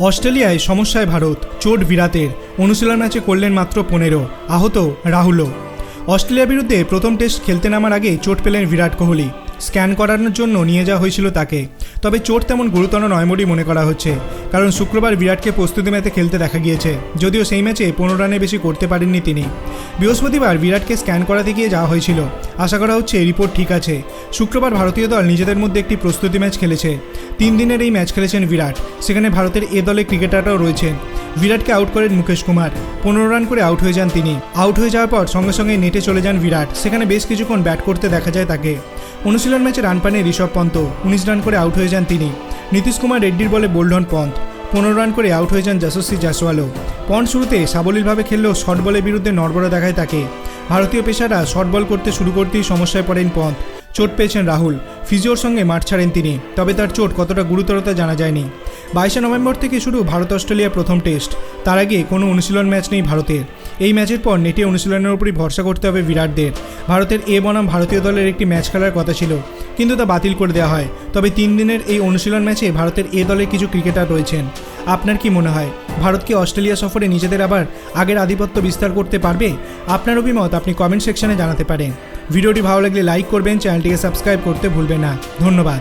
অস্ট্রেলিয়ায় সমস্যায় ভারত, চোট বিরাটের। অনুশীলন ম্যাচে করলেন মাত্র পনেরো, আহত রাহুলও। অস্ট্রেলিয়ার বিরুদ্ধে প্রথম টেস্ট খেলতে নামার আগে চোট পেলেন বিরাট কোহলি। স্ক্যান করানোর জন্য নিয়ে যাওয়া হয়েছিল তাকে। তবে চোট তেমন গুরুতর নয় বলেই মনে করা হচ্ছে, কারণ শুক্রবার বিরাটকে প্রস্তুতি ম্যাচে খেলতে দেখা গিয়েছে, যদিও সেই ম্যাচে পনেরো রানে বেশি করতে পারেননি তিনি। বৃহস্পতিবার বিরাটকে স্ক্যান করাতে গিয়ে যাওয়া হয়েছিল। আশা করা হচ্ছে রিপোর্ট ঠিক আছে। শুক্রবার ভারতীয় দল নিজেদের মধ্যে একটি প্রস্তুতি ম্যাচ খেলেছে। তিন দিনের এই ম্যাচ খেলেছেন বিরাট। সেখানে ভারতের এ দলে ক্রিকেটাররাও রয়েছেন। বিরাটকে আউট করেন মুকেশ কুমার। পনেরো রান করে আউট হয়ে যান তিনি। আউট হয়ে যাওয়ার পর সঙ্গে সঙ্গে নেটে চলে যান বিরাট। সেখানে বেশ কিছুক্ষণ ব্যাট করতে দেখা যায় তাকে। অনুশীলন ম্যাচে রান পানে ঋষভ পন্ত উনিশ রান করে আউট হয়ে যান তিনি। নীতিশ কুমার রেড্ডির বলে বোল্ডন পন্থ। পনেরো রান করে আউট হয়ে যান যশস্বী জাসওয়ালও। পন্ট শুরুতে সাবলীলভাবে খেললেও শর্ট বলের বিরুদ্ধে নড়বড়ে দেখায় তাকে। ভারতীয় পেশারা শর্ট বল করতে শুরু করতেই সমস্যায় পড়েন পন্থ। চোট পেয়েছেন রাহুল, ফিজিওর সঙ্গে মাঠ ছাড়েন তিনি, তবে তার চোট কতটা গুরুতরতা জানা যায়নি। বাইশে নভেম্বর থেকে শুরু ভারত অস্ট্রেলিয়া প্রথম টেস্ট, তার আগে কোনো অনুশীলন ম্যাচ নেই ভারতের। এই ম্যাচের পর নেটে অনুশীলনের উপরই ভরসা করতে হবে বিরাটদের। ভারতের এ বনাম ভারতীয় দলের একটি ম্যাচ খেলার কথা ছিল। কিন্তু তা বাতিল করে দেওয়া হয়। তবে তিন দিনের এই অনুশীলন ম্যাচে ভারতের এ দলের কিছু ক্রিকেটার রয়েছেন। আপনার কি মনে হয়? ভারতকে অস্ট্রেলিয়া সফরে নিজেদের আবার আগের আধিপত্য বিস্তার করতে পারবে? আপনার অভিমত আপনি কমেন্ট সেকশনে জানাতে পারেন। ভিডিওটি ভালো লাগলে লাইক করবেন চ্যানেলটিকে সাবস্ক্রাইব করতে ভুলবেন না। ধন্যবাদ।